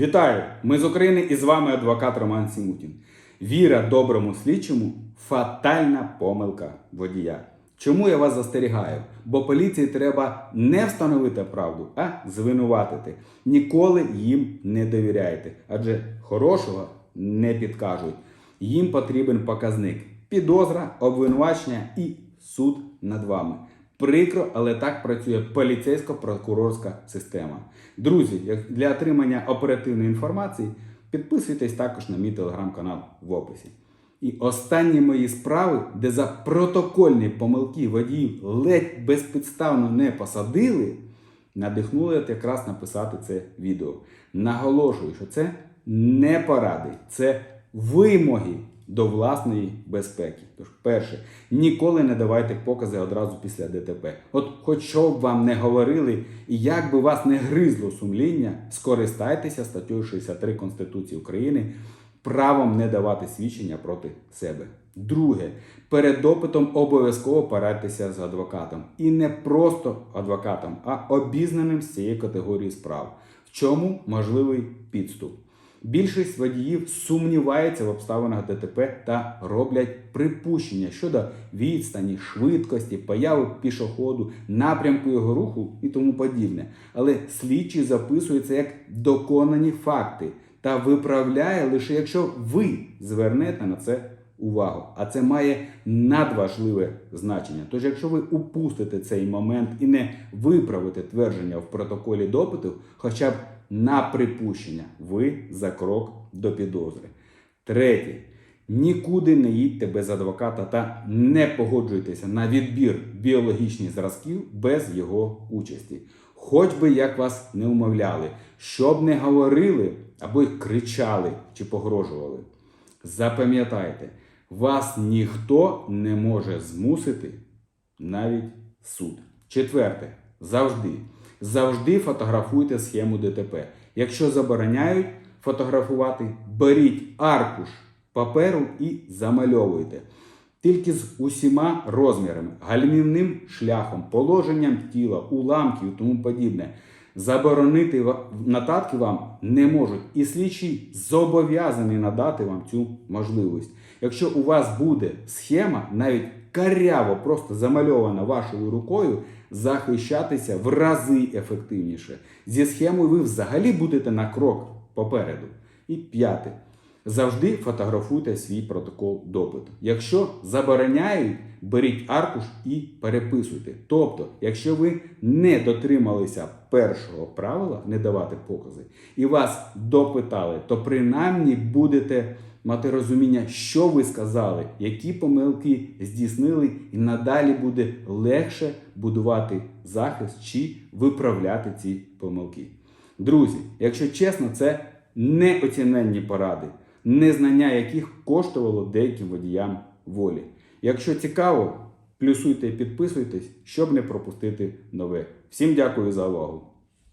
Вітаю! Ми з України і з вами адвокат Роман Сімутін. Віра доброму слідчому фатальна помилка водія. Чому я вас застерігаю? Бо поліції треба не встановити правду, а звинуватити. Ніколи їм не довіряйте, адже хорошого не підкажуть. Їм потрібен показник: підозра, обвинувачення і суд над вами. Прикро, але так працює поліцейсько-прокурорська система. Друзі, для отримання оперативної інформації, підписуйтесь також на мій телеграм-канал в описі. І останні мої справи, де за протокольні помилки водіїв ледь безпідставно не посадили, надихнули якраз написати це відео. Наголошую, що це не поради, це вимоги до власної безпеки. Тож, перше, ніколи не давайте покази одразу після ДТП. От хоч що б вам не говорили, і як би вас не гризло сумління, скористайтеся статтею 63 Конституції України правом не давати свідчення проти себе. Друге, перед допитом обов'язково порадьтеся з адвокатом. І не просто адвокатом, а обізнаним з цієї категорії справ. В чому можливий підступ? Більшість водіїв сумнівається в обставинах ДТП та роблять припущення щодо відстані, швидкості, появи пішоходу, напрямку його руху і тому подібне. Але слідчий записує це як доконані факти та виправляє лише якщо ви звернете на це увагу. А це має надважливе значення. Тож, якщо ви упустите цей момент і не виправите твердження в протоколі допиту, хоча б на припущення, ви за крок до підозри. Третє. Нікуди не їдьте без адвоката та не погоджуйтеся на відбір біологічних зразків без його участі. Хоч би як вас не умовляли, щоб не говорили або й кричали чи погрожували. Запам'ятайте, вас ніхто не може змусити, навіть суд. Четверте, завжди. Завжди фотографуйте схему ДТП. Якщо забороняють фотографувати, беріть аркуш паперу і замальовуйте. Тільки з усіма розмірами, гальмівним шляхом, положенням тіла, уламків і тому подібне. Заборонити нотатки вам не можуть, і слідчий зобов'язаний надати вам цю можливість. Якщо у вас буде схема, навіть каряво просто замальована вашою рукою, захищатися в рази ефективніше. Зі схемою ви взагалі будете на крок попереду. І п'яте. Завжди фотографуйте свій протокол допиту. Якщо забороняють, беріть аркуш і переписуйте. Тобто, якщо ви не дотрималися першого правила не давати покази, і вас допитали, то принаймні будете мати розуміння, що ви сказали, які помилки здійснили, і надалі буде легше будувати захист чи виправляти ці помилки. Друзі, якщо чесно, це неоціненні поради, незнання яких коштувало деяким водіям волі. Якщо цікаво, плюсуйте і підписуйтесь, щоб не пропустити нове. Всім дякую за увагу!